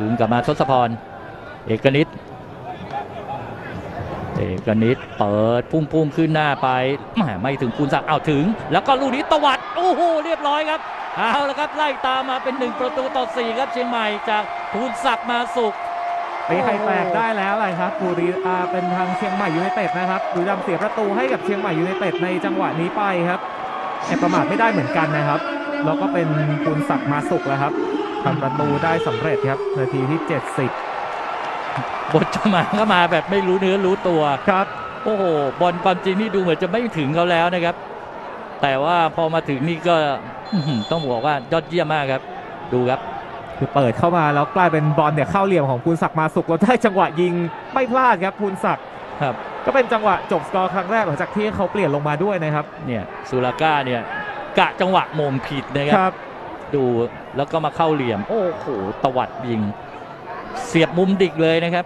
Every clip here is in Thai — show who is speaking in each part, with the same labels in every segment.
Speaker 1: คืนกลับมาทศพร เอกนิตเอกนิตเปิดพุ่งพุ่งขึ้นหน้าไปแหมไม่ถึงคูณศักดิ์เอาถึง แล้วก็ลูกนี้ตวัดโอ้โหเรียบร้อยครับเอาละครับไล่ตามมาเป็น 1 ประตูต่อ4ครับเชียงใหม่จากคูณศักดิ์มาสุข
Speaker 2: ตีไข่แตกได้แล้วเลยครับบุรีอาเป็นทางเชียงใหม่ยูไนเต็ดนะครับบุรีรัมย์เสียประตูให้กับเชียงใหม่ยูไนเต็ดในจังหวะนี้ไปครับแอบประมาทไม่ได้เหมือนกันนะครับแล้วก็เป็นปุณศักดิ์มาสุกแล้วครับ ทำประตูได้สำเร็จครับนาทีที่ 70
Speaker 1: บทจะมาก็มาแบบไม่รู้เนื้อรู้ตัว
Speaker 2: ครับ
Speaker 1: โอ้โหบอลความจริงนี่ดูเหมือนจะไม่ถึงเขาแล้วนะครับ แต่ว่าพอมาถึงนี่ก็อื้อหือต้องบอกว่ายอดเยี่ยมมากครับ ดูครับ
Speaker 2: คือเปิดเข้ามาแล้วกลายเป็นบอลเนี่ยเข้าเหลี่ยมของภูนศักดิ์มาสุกแล้วได้จังหวะยิงไม่พลาดครับภูนศักดิ์
Speaker 1: ครับ
Speaker 2: ก็เป็นจังหวะจบสกอร์ครั้งแรกหลังจากที่เขาเปลี่ยนลงมาด้วยนะครับ
Speaker 1: เนี่ยสุราก้าเนี่ยกะจังหวะโมงผิดนะครับ
Speaker 2: ครับ
Speaker 1: ดูแล้วก็มาเข้าเหลี่ยม โอ้โหตวัดยิง เสียบมุมดิกเลยนะครับ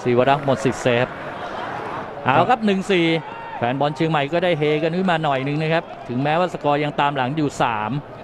Speaker 1: ศิวรักษ์หมดสิทธิ์เซฟเอาครับ1-4แฟนบอลเชียงใหม่ก็ได้เฮกันขึ้นมาหน่อยนึงนะครับ ถึงแม้ว่าสกอร์ยังตามหลังอยู่ 3